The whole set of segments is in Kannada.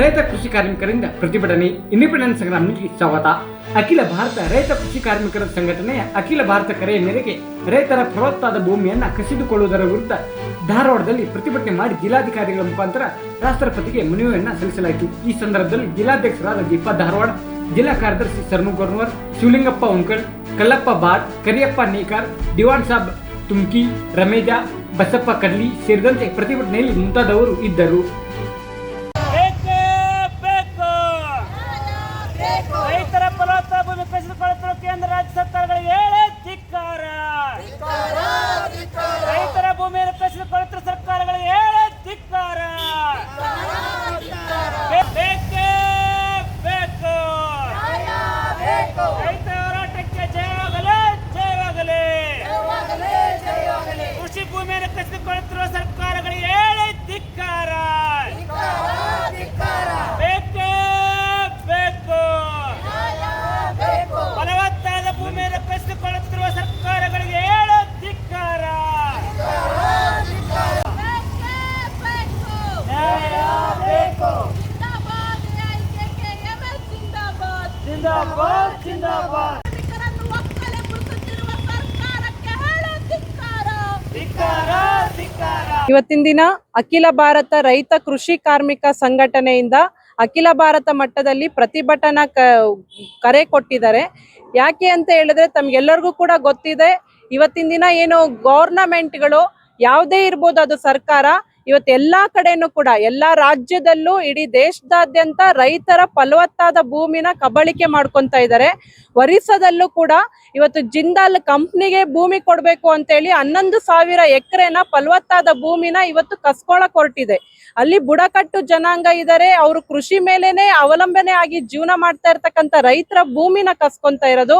ರೈತ ಕೃಷಿ ಕಾರ್ಮಿಕರಿಂದ ಪ್ರತಿಭಟನೆ ಇಂಡಿಪೆಂಡೆನ್ಸ್ ಸಂಗ್ರಾಮಕ್ಕೆ ಸ್ವಾಗತ. ಅಖಿಲ ಭಾರತ ರೈತ ಕೃಷಿ ಕಾರ್ಮಿಕರ ಸಂಘಟನೆಯ ಅಖಿಲ ಭಾರತ ಕರೆಯ ಮೇರೆಗೆ ರೈತರ ಫಲವತ್ತಾದ ಭೂಮಿಯನ್ನ ಕಸಿದುಕೊಳ್ಳುವುದರ ವಿರುದ್ಧ ಧಾರವಾಡದಲ್ಲಿ ಪ್ರತಿಭಟನೆ ಮಾಡಿ ಜಿಲ್ಲಾಧಿಕಾರಿಗಳ ಮುಖಾಂತರ ರಾಷ್ಟ್ರಪತಿಗೆ ಮನವಿಯನ್ನ ಸಲ್ಲಿಸಲಾಯಿತು. ಈ ಸಂದರ್ಭದಲ್ಲಿ ಜಿಲ್ಲಾಧ್ಯಕ್ಷರಾದ ದೀಪಾ ಧಾರವಾಡ, ಜಿಲ್ಲಾ ಕಾರ್ಯದರ್ಶಿ ಸರ್ಮು ಗೊರ್ನವರ್ ಶಿವಲಿಂಗಪ್ಪ ಉಂಕಲ್, ಕಲ್ಲಪ್ಪ ಬಾಟ್ ಕರಿಯಪ್ಪ ನೇಕಾರ್, ದಿವಾನ್ ಸಾಬ್ ತುಮ್ಕಿ, ರಮೇಜಾ, ಬಸಪ್ಪ ಕಡ್ಲಿ ಸೇರಿದಂತೆ ಪ್ರತಿಭಟನೆಯಲ್ಲಿ ಮುಂತಾದವರು ಇದ್ದರು. ಇವತ್ತಿನ ದಿನ ಅಖಿಲ ಭಾರತ ರೈತ ಕೃಷಿ ಕಾರ್ಮಿಕ ಸಂಘಟನೆಯಿಂದ ಅಖಿಲ ಭಾರತ ಮಟ್ಟದಲ್ಲಿ ಪ್ರತಿಭಟನಾ ಕರೆ ಕೊಟ್ಟಿದ್ದಾರೆ. ಯಾಕೆ ಅಂತ ಹೇಳಿದ್ರೆ ತಮ್ಗೆಲ್ಲರಿಗೂ ಕೂಡ ಗೊತ್ತಿದೆ. ಇವತ್ತಿನ ದಿನ ಏನು ಗೌರ್ನಮೆಂಟ್ಗಳು ಯಾವುದೇ ಇರ್ಬೋದು ಅದು ಸರ್ಕಾರ ಇವತ್ತು ಎಲ್ಲಾ ಕಡೆನೂ ಕೂಡ, ಎಲ್ಲಾ ರಾಜ್ಯದಲ್ಲೂ ಇಡೀ ದೇಶದಾದ್ಯಂತ ರೈತರ ಫಲವತ್ತಾದ ಭೂಮಿನ ಕಬಳಿಕೆ ಮಾಡ್ಕೊಂತ ಇದ್ದಾರೆ. ಒರಿಸ್ಸಾದಲ್ಲೂ ಕೂಡ ಇವತ್ತು ಜಿಂದಾಲ್ ಕಂಪ್ನಿಗೆ ಭೂಮಿ ಕೊಡ್ಬೇಕು ಅಂತೇಳಿ ಹನ್ನೊಂದು ಸಾವಿರ ಎಕರೆನ ಫಲವತ್ತಾದ ಭೂಮಿನ ಇವತ್ತು ಕಸ್ಕೊಳಕ್ ಹೊರಟಿದೆ. ಅಲ್ಲಿ ಬುಡಕಟ್ಟು ಜನಾಂಗ ಇದ್ದಾರೆ, ಅವರು ಕೃಷಿ ಮೇಲೇನೆ ಅವಲಂಬನೆ ಆಗಿ ಜೀವನ ಮಾಡ್ತಾ ಇರ್ತಕ್ಕಂಥ ರೈತರ ಭೂಮಿನ ಕಸ್ಕೊಂತ ಇರೋದು.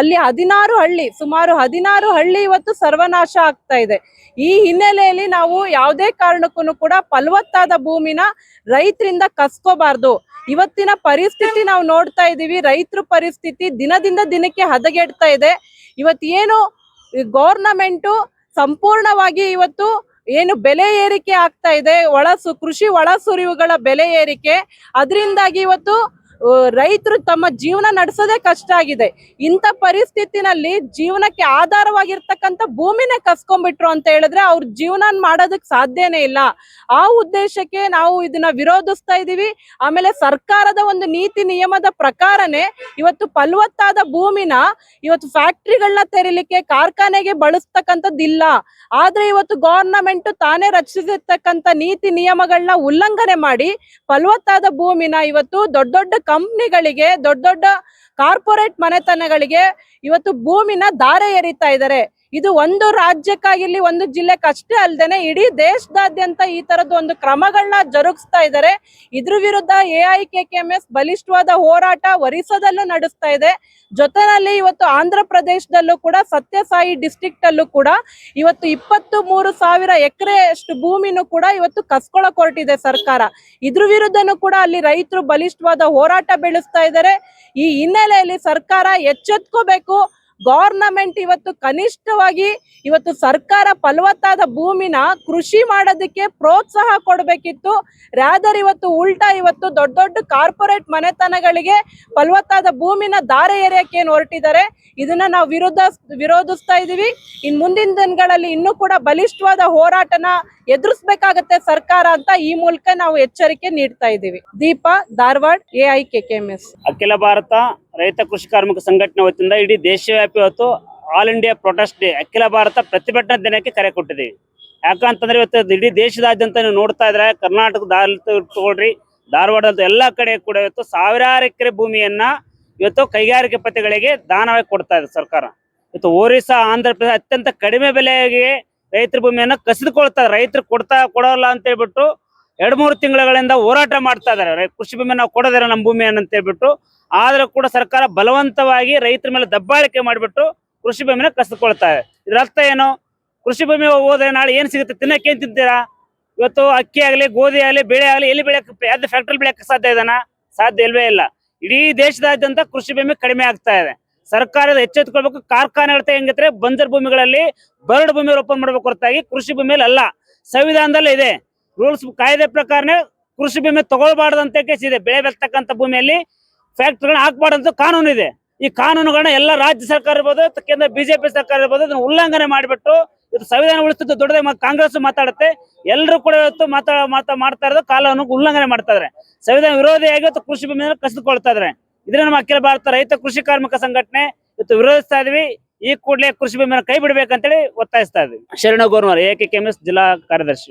ಅಲ್ಲಿ ಹದಿನಾರು ಹಳ್ಳಿ, ಸುಮಾರು ಹದಿನಾರು ಹಳ್ಳಿ ಇವತ್ತು ಸರ್ವನಾಶ ಆಗ್ತಾ ಇದೆ. ಈ ಹಿನ್ನೆಲೆಯಲ್ಲಿ ನಾವು ಯಾವುದೇ ಕಾರಣಕ್ಕೂ ಕೂಡ ಫಲವತ್ತಾದ ಭೂಮಿನ ರೈತರಿಂದ ಕಸ್ಕೋಬಾರ್ದು. ಇವತ್ತಿನ ಪರಿಸ್ಥಿತಿ ನಾವು ನೋಡ್ತಾ ಇದೀವಿ. ರೈತರ ಪರಿಸ್ಥಿತಿ ದಿನದಿಂದ ದಿನಕ್ಕೆ ಹದಗೆಡ್ತಾ ಇದೆ. ಇವತ್ತು ಏನು ಗೌರ್ನಮೆಂಟು ಸಂಪೂರ್ಣವಾಗಿ ಇವತ್ತು ಏನು ಬೆಲೆ ಏರಿಕೆ ಆಗ್ತಾ ಇದೆ. ಒಳಸು ಕೃಷಿ ಒಳಸುರಿವುಗಳ ಬೆಲೆ ಏರಿಕೆ. ಅದರಿಂದಾಗಿ ಇವತ್ತು ರೈತರು ತಮ್ಮ ಜೀವನ ನಡೆಸೋದೇ ಕಷ್ಟ ಆಗಿದೆ. ಇಂಥ ಪರಿಸ್ಥಿತಿನಲ್ಲಿ ಜೀವನಕ್ಕೆ ಆಧಾರವಾಗಿರ್ತಕ್ಕಂಥ ಭೂಮಿನೇ ಕಸ್ಕೊಂಡ್ಬಿಟ್ರು ಅಂತ ಹೇಳಿದ್ರೆ ಅವ್ರ ಜೀವನ ಮಾಡೋದಕ್ಕೆ ಸಾಧ್ಯನೇ ಇಲ್ಲ. ಆ ಉದ್ದೇಶಕ್ಕೆ ನಾವು ಇದನ್ನ ವಿರೋಧಿಸ್ತಾ ಇದೀವಿ ಆಮೇಲೆ ಸರ್ಕಾರದ ಒಂದು ನೀತಿ ನಿಯಮದ ಪ್ರಕಾರನೇ ಇವತ್ತು ಫಲವತ್ತಾದ ಭೂಮಿನ ಇವತ್ತು ಫ್ಯಾಕ್ಟ್ರಿಗಳನ್ನ ತೆರಿಲಿಕ್ಕೆ ಕಾರ್ಖಾನೆಗೆ ಬಳಸ್ತಕ್ಕಂಥದ್ದಿಲ್ಲ ಆದ್ರೆ ಇವತ್ತು ಗವರ್ನಮೆಂಟ್ ತಾನೇ ರಚಿಸಿರ್ತಕ್ಕಂಥ ನೀತಿ ನಿಯಮಗಳನ್ನ ಉಲ್ಲಂಘನೆ ಮಾಡಿ ಫಲವತ್ತಾದ ಭೂಮಿನ ಇವತ್ತು ದೊಡ್ಡ ದೊಡ್ಡ ಕಂಪ್ನಿಗಳಿಗೆ ದೊಡ್ಡ ದೊಡ್ಡ ಕಾರ್ಪೊರೇಟ್ ಮನೆತನಗಳಿಗೆ ಇವತ್ತು ಭೂಮಿನ ದಾರೆ ಎರಿತಾ ಇದ್ದಾರೆ. ಇದು ಒಂದು ರಾಜ್ಯಕ್ಕಾಗಿರ್ಲಿ ಒಂದು ಜಿಲ್ಲೆಗೆ ಅಷ್ಟೇ ಅಲ್ಲದೇನೆ ಇಡೀ ದೇಶದಾದ್ಯಂತ ಈ ತರದ ಒಂದು ಕ್ರಮಗಳನ್ನ ಜರುಗಿಸ್ತಾ ಇದ್ದಾರೆ ಇದ್ರ ವಿರುದ್ಧ A I K K M S ಬಲಿಷ್ಠವಾದ ಹೋರಾಟ ಒರಿಸ್ಸಾದಲ್ಲೂ ನಡೆಸ್ತಾ ಇದೆ. ಜೊತೆನಲ್ಲಿ ಇವತ್ತು ಆಂಧ್ರ ಪ್ರದೇಶದಲ್ಲೂ ಕೂಡ ಸತ್ಯಸಾಯಿ ಡಿಸ್ಟ್ರಿಕ್ಟ್ ಅಲ್ಲೂ ಕೂಡ ಇವತ್ತು ಇಪ್ಪತ್ತು ಮೂರು ಸಾವಿರ ಎಕರೆ ಅಷ್ಟು ಭೂಮಿನೂ ಕೂಡ ಇವತ್ತು ಕಸ್ಕೊಳಕ್ ಹೊರಟಿದೆ ಸರ್ಕಾರ. ಇದ್ರ ವಿರುದ್ಧನೂ ಕೂಡ ಅಲ್ಲಿ ರೈತರು ಬಲಿಷ್ಠವಾದ ಹೋರಾಟ ಬೆಳೆಸ್ತಾ ಇದ್ದಾರೆ ಈ ಹಿನ್ನೆಲೆಯಲ್ಲಿ ಸರ್ಕಾರ ಎಚ್ಚೆತ್ಕೋಬೇಕು. ಗವರ್ನಮೆಂಟ್ ಇವತ್ತು ಕನಿಷ್ಠವಾಗಿ ಇವತ್ತು ಸರ್ಕಾರ ಫಲವತ್ತಾದ ಭೂಮಿನ ಕೃಷಿ ಮಾಡೋದಕ್ಕೆ ಪ್ರೋತ್ಸಾಹ ಕೊಡಬೇಕಿತ್ತು. ರಾದರ್ ಇವತ್ತು ಉಲ್ಟಾ ಇವತ್ತು ದೊಡ್ಡ ದೊಡ್ಡ ಕಾರ್ಪೊರೇಟ್ ಮನೆತನಗಳಿಗೆ ಫಲವತ್ತಾದ ಭೂಮಿನ ದಾರೆ ಏರಿಯಕ್ಕೆ ಏನು ಹೊರಟಿದ್ದಾರೆ. ಇದನ್ನ ನಾವು ವಿರೋಧ ವಿರೋಧಿಸ್ತಾ ಇದೀವಿ. ಇನ್ ಮುಂದಿನ ದಿನಗಳಲ್ಲಿ ಇನ್ನೂ ಕೂಡ ಬಲಿಷ್ಠವಾದ ಹೋರಾಟನ ಎದುರಿಸಬೇಕಾಗತ್ತೆ ಸರ್ಕಾರ ಅಂತ ಈ ಮೂಲಕ ನಾವು ಎಚ್ಚರಿಕೆ ನೀಡ್ತಾ ಇದ್ದೀವಿ Deepa Dharwad A I K K M S. ಅಖಿಲ ಭಾರತ ರೈತ ಕೃಷಿ ಕಾರ್ಮಿಕ ಸಂಘಟನೆ ವತಿಯಿಂದ ಇಡೀ ದೇಶವ್ಯಾಪಿ ಇವತ್ತು ಆಲ್ ಇಂಡಿಯಾ ಪ್ರೊಟೆಸ್ಟ್ ಡೇ ಅಖಿಲ ಭಾರತ ಪ್ರತಿಭಟನಾ ದಿನಕ್ಕೆ ಕರೆ ಕೊಟ್ಟಿದ್ದೀವಿ. ಯಾಕಂತಂದ್ರೆ ಇವತ್ತು ಇಡೀ ದೇಶದಾದ್ಯಂತ ನೀವು ನೋಡ್ತಾ ಇದ್ರೆ ಕರ್ನಾಟಕದಲ್ಲಿ ತಗೊಳ್ರಿ ಧಾರವಾಡದ ಎಲ್ಲ ಕಡೆ ಕೂಡ ಇವತ್ತು ಸಾವಿರಾರು ಎಕರೆ ಭೂಮಿಯನ್ನ ಇವತ್ತು ಕೈಗಾರಿಕೆ ಪತಿಗಳಿಗೆ ದಾನವಾಗಿ ಕೊಡ್ತಾ ಇದೆ ಸರ್ಕಾರ. ಇವತ್ತು ಒರಿಸ್ಸಾ, ಆಂಧ್ರ ಪ್ರದೇಶ ಅತ್ಯಂತ ಕಡಿಮೆ ಬೆಲೆಗೆ ರೈತರ ಭೂಮಿಯನ್ನ ಕಸಿದುಕೊಳ್ತಾರೆ ರೈತರು ಕೊಡ್ತಾ ಕೊಡೋಲ್ಲ ಅಂತ ಹೇಳ್ಬಿಟ್ಟು ಎರಡ್ ಮೂರು ತಿಂಗಳಿಂದ ಹೋರಾಟ ಮಾಡ್ತಾ ಇದಾರೆ ಕೃಷಿ ಭೂಮಿ ನಾವು ಕೊಡೋದಿಲ್ಲ ನಮ್ಮ ಭೂಮಿಯನ್ನ ಅಂತ ಹೇಳ್ಬಿಟ್ಟು, ಆದ್ರೂ ಕೂಡ ಸರ್ಕಾರ ಬಲವಂತವಾಗಿ ರೈತರ ಮೇಲೆ ದಬ್ಬಾಳಿಕೆ ಮಾಡಿಬಿಟ್ಟು ಕೃಷಿ ಭೂಮಿನ ಕಸಿದುಕೊಳ್ತಾ ಇದೆ. ಇದ್ರ ಅರ್ಥ ಏನು? ಕೃಷಿ ಭೂಮಿ ಹೋದ್ರೆ ನಾಳೆ ಏನ್ ಸಿಗುತ್ತೆ? ತಿನ್ನಕ್ಕೆ ಏನ್ ತಿಂತೀರಾ? ಇವತ್ತು ಅಕ್ಕಿ ಆಗಲಿ, ಗೋಧಿ ಆಗಲಿ, ಬೆಳೆ ಆಗಲಿ, ಎಲ್ಲಿ ಬೆಳೆಯಕ್ಕೆ ಯಾವ್ದು ಫ್ಯಾಕ್ಟ್ರಿ ಬೆಳೆಯಕ್ಕೆ ಸಾಧ್ಯ ಇದನ್ನ? ಸಾಧ್ಯ ಇಲ್ವೇ ಇಲ್ಲ. ಇಡೀ ದೇಶದಾದ್ಯಂತ ಕೃಷಿ ಭೂಮಿ ಕಡಿಮೆ ಆಗ್ತಾ ಇದೆ. ಸರ್ಕಾರದ ಎಚ್ಚೆತ್ಕೊಳ್ಬೇಕು ಕಾರ್ಖಾನೆಗಳ ಹೆಂಗಿದ್ರೆ ಬಂಜರ್ ಭೂಮಿಗಳಲ್ಲಿ ಬರಡು ಭೂಮಿ ಓಪನ್ ಮಾಡ್ಬೇಕು ಹೊರತಾಗಿ ಕೃಷಿ ಭೂಮಿಯಲ್ಲಿ ಅಲ್ಲ ಸಂವಿಧಾನದಲ್ಲಿ ಇದೆ. ರೂಲ್ಸ್ ಕಾಯ್ದೆ ಪ್ರಕಾರನೇ ಕೃಷಿ ಭೂಮಿ ತಗೊಳ್ಬಾರ್ದು ಅಂತ ಇದೆ. ಬೆಳೆ ಬೆಳ್ತಕ್ಕಂಥ ಭೂಮಿಯಲ್ಲಿ ಫ್ಯಾಕ್ಟ್ರಿಗಳನ್ನ ಹಾಕ್ಬಾರ್ದಂತ ಕಾನೂನು ಇದೆ. ಈ ಕಾನೂನುಗಳನ್ನ ಎಲ್ಲ ರಾಜ್ಯ ಸರ್ಕಾರ ಇರ್ಬೋದು ಕೇಂದ್ರ ಬಿಜೆಪಿ ಸರ್ಕಾರ ಇರ್ಬೋದು ಅದನ್ನ ಉಲ್ಲಂಘನೆ ಮಾಡಿಬಿಟ್ಟು ಇದು ಸಂವಿಧಾನ ಉಳಿಸ್ತಿದ್ದು ದೊಡ್ಡದೇ ಕಾಂಗ್ರೆಸ್ ಮಾತಾಡುತ್ತೆ. ಎಲ್ಲರೂ ಕೂಡ ಇವತ್ತು ಮಾತಾ ಮಾತಾ, ಮಾಡ್ತಾ ಇರೋದು ಕಾನೂನು ಉಲ್ಲಂಘನೆ ಮಾಡ್ತಾ ಇದಾರೆ. ಸಂವಿಧಾನ ವಿರೋಧಿಯಾಗಿ ಇವತ್ತು ಕೃಷಿ ಭೂಮಿಯನ್ನು ಕಸಿದುಕೊಳ್ತಾ ಇದಾರೆ. ಇದನ್ನ ನಮ್ಮ ಅಖಿಲ ಭಾರತ ರೈತ ಕೃಷಿ ಕಾರ್ಮಿಕ ಸಂಘಟನೆ ಇವತ್ತು ವಿರೋಧಿಸ್ತಾ ಇದೀವಿ. ಈ ಕೂಡಲೇ ಕೃಷಿ ಭೂಮಿಯನ್ನು ಕೈ ಬಿಡಬೇಕಂತೇಳಿ ಒತ್ತಾಯಿಸ್ತಾ ಇದ್ವಿ. ಶರಣ ಗೋರ್ಮರ್, ಎ ಕೆ ಜಿಲ್ಲಾ ಕಾರ್ಯದರ್ಶಿ.